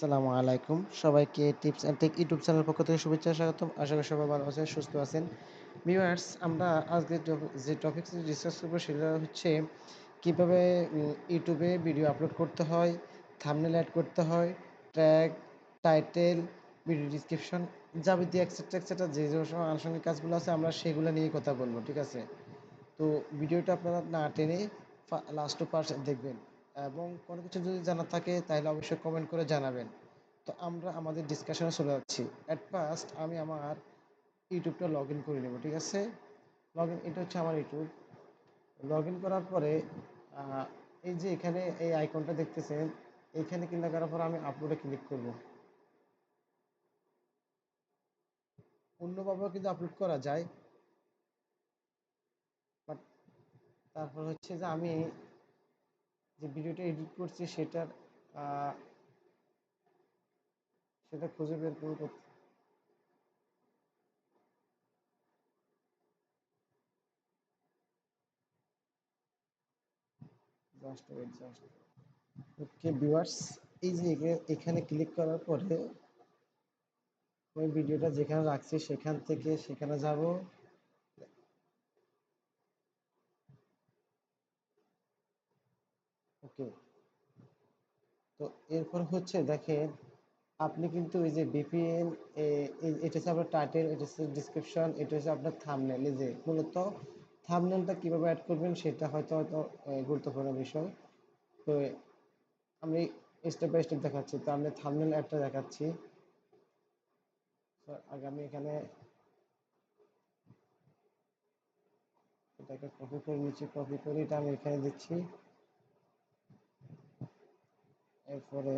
আসসালামু আলাইকুম। সবাইকে tips and tech YouTube channel পক্ষ থেকে শুভেচ্ছা, স্বাগতম। আশা করি সবাই ভালো আছেন, সুস্থ আছেন। ভিউয়ার্স, আমরা আজকে যে টপিক ডিসকাস করব সেটা হচ্ছে কীভাবে ইউটিউবে ভিডিও আপলোড করতে হয় থামনেল অ্যাড করতে হয় ট্র্যাগ টাইটেল ভিডিও ডিসক্রিপশন যাবতীয় এক্সেট্রা এক্সেট্রা যে যে আনুষঙ্গিক কাজগুলো আছে, আমরা সেগুলো নিয়ে কথা বলব, ঠিক আছে? তো ভিডিওটা আপনারা না টেনে লাস্ট পার্ট দেখবেন। এবং কোনো কিছু যদি জানা থাকে, তাহলে অবশ্যই কমেন্ট করে জানাবেন। তো আমরা আমাদের ডিসকাশনে চলে যাচ্ছি। অ্যাট ফার্স্ট আমি আমার ইউটিউবটা লগ ইন করে নেব, ঠিক আছে? লগ ইন এটা হচ্ছে আমার ইউটিউব লগ ইন করার পরে এই যে এখানে এই আইকনটা দেখতেছেন, এখানে ক্লিক করার পর আমি আপলোডে ক্লিক করব। অন্যভাবেও কিন্তু আপলোড করা যায়। বাট তারপর হচ্ছে যে আমি যে ভিডিওটা এডিট করছি সেটার সেটা খুঁজে বের ওকে ভিউয়ার্স এই যে এখানে ক্লিক করার পরে ওই ভিডিওটা যেখানে রাখছি সেখান থেকে সেখানে যাব ওকে তো এরপর হচ্ছে দেখেন, আপনি কিন্তু এই যে বিপিএন এটা হচ্ছে আপনার টাইটেল এটা হচ্ছে ডিসক্রিপশন এটা হচ্ছে আপনার থামনেল এই যে মূলত থামনেলটা কীভাবে অ্যাড করবেন সেটা হয়তো হয়তো গুরুত্বপূর্ণ বিষয়। তো আমি স্টেপ বাই স্টেপ দেখাচ্ছি। তো আমি থামনেল অ্যাডটা দেখাচ্ছি। আগে আমি এখানে এটাকে কপি করে নিচ্ছি কপি করে এটা আমি এখানে দিচ্ছি। এরপরে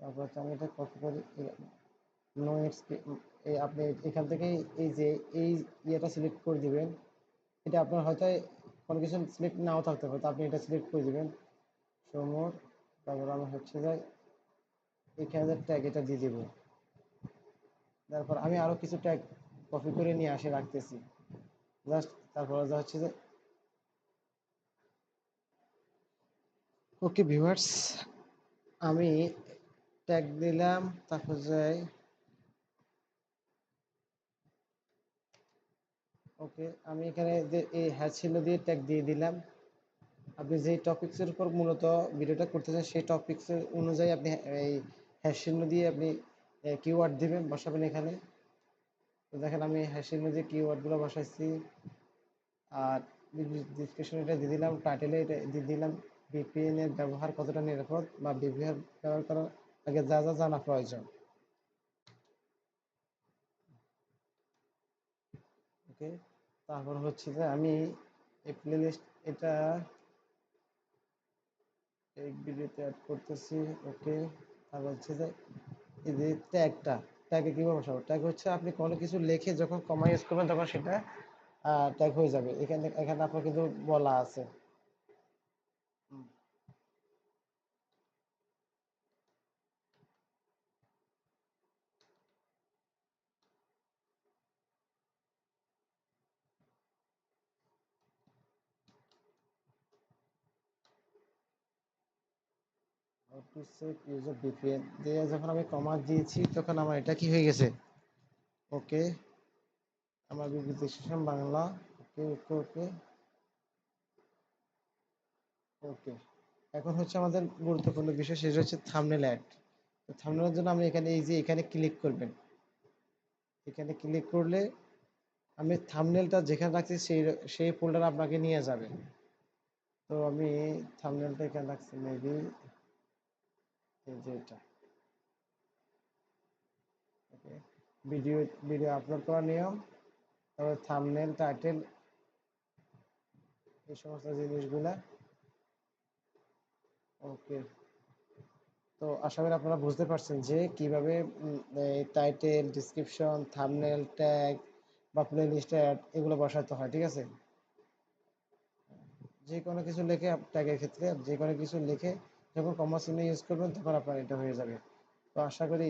তারপর আমি এটা কপি করে নো এই আপনি এখান থেকে এই যে এই ইয়েটা সিলেক্ট করে দিবেন, এটা আপনার হয়তো কোনো কিছু সিলেক্ট নাও থাকতে পারে, তো আপনি এটা সিলেক্ট করে দিবেন। সমর তারপর আমি হচ্ছে যে এখানে ট্যাগ এটা দিয়ে দেব। তারপর আমি আরও কিছু ট্যাগ কপি করে নিয়ে আসে, রাখতেছি। জাস্ট তারপর যা হচ্ছে যে ওকে ভিউয়ার্স আমি ট্যাগ দিলাম, তারপর যাই। ওকে আমি এখানে যে এই হ্যাশ চিহ্ন দিয়ে ট্যাগ দিয়ে দিলাম। আপনি যেই টপিক্সের উপর মূলত ভিডিওটা করতে চান সেই টপিক্সের অনুযায়ী আপনি এই হ্যাশ দিয়ে আপনি কিওয়ার্ড দিবেন, বসাবেন এখানে। তো দেখেন আমি হ্যাশ চিহ্ন দিয়ে কিওয়ার্ডগুলো বসাইছি। আর ডিসক্রিপশন এটা দিয়ে দিলাম টাইটেলে এটা দিয়ে দিলাম ভিপিএন এর ব্যবহার কতটা নিরাপদ বা ভিপিএন ব্যবহার করার আগে যা যা জানা প্রয়োজন। ওকে, তারপর হচ্ছে যে আমি এই প্লেলিস্ট এটা এই ভিডিওতে অ্যাড করতেছি, ওকে, তারপর হচ্ছে যে এই যে ট্যাগটা ট্যাগে কীভাবে বসাবো? ট্যাগ হচ্ছে আপনি কোনো কিছু লেখে যখন কমা ইউজ করবেন, তখন সেটা ট্যাগ হয়ে যাবে। এখানে এখানে আপনার কিন্তু বলা আছে। আমার বিবৃতি সেশন বাংলা। ওকে ওকে ওকে। ওকে, এখন হচ্ছে আমাদের গুরুত্বপূর্ণ বিষয় সেটা হচ্ছে থামনেল অ্যাড তো থামনেলের জন্য এখানে এই যে এখানে ক্লিক করবেন। এখানে ক্লিক করলে আমি থামনেলটা যেখানে রাখছি সেই সেই ফোল্ডার আপনাকে নিয়ে যাবে। তো আমি থামনেলটা এখানে রাখছি মেবি এই ওকে ভিডিও ভিডিও আপলোড করার নিয়ম, তারপরে থামনেল টাইটেল এই সমস্ত জিনিসগুলা। ওকে তো আশা করি আপনারা বুঝতে পারছেন যে কীভাবে টাইটেল ডিসক্রিপশন থামনেল ট্যাগ বা প্লে লিস্ট এগুলো বসাতে হয়, ঠিক আছে? যে কোনো কিছু লিখে ট্যাগের ক্ষেত্রে, যে কোনো কিছু লিখে যখন কমা চিহ্ন ইউজ করবেন, তখন আপনার এটা হয়ে যাবে। তো আশা করি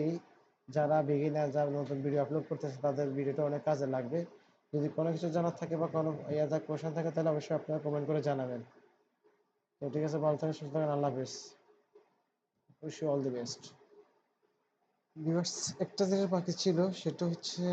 যারা বিগিনার যারা নতুন ভিডিও আপলোড করতেছে, তাদের ভিডিওটা অনেক কাজে লাগবে। যদি কোনো কিছু জানার থাকে বা কোনো ইয়াদা কোশ্চেন থাকে, তাহলে অবশ্যই আপনারা কমেন্ট করে জানাবেন। তো ঠিক আছে, ভালো থাকেন, সুস্থ থাকেন, আল্লাহ হাফিজ। অল দি বেস্ট ভিউয়ার্স একটা জিনিস বাকি ছিল, সেটা হচ্ছে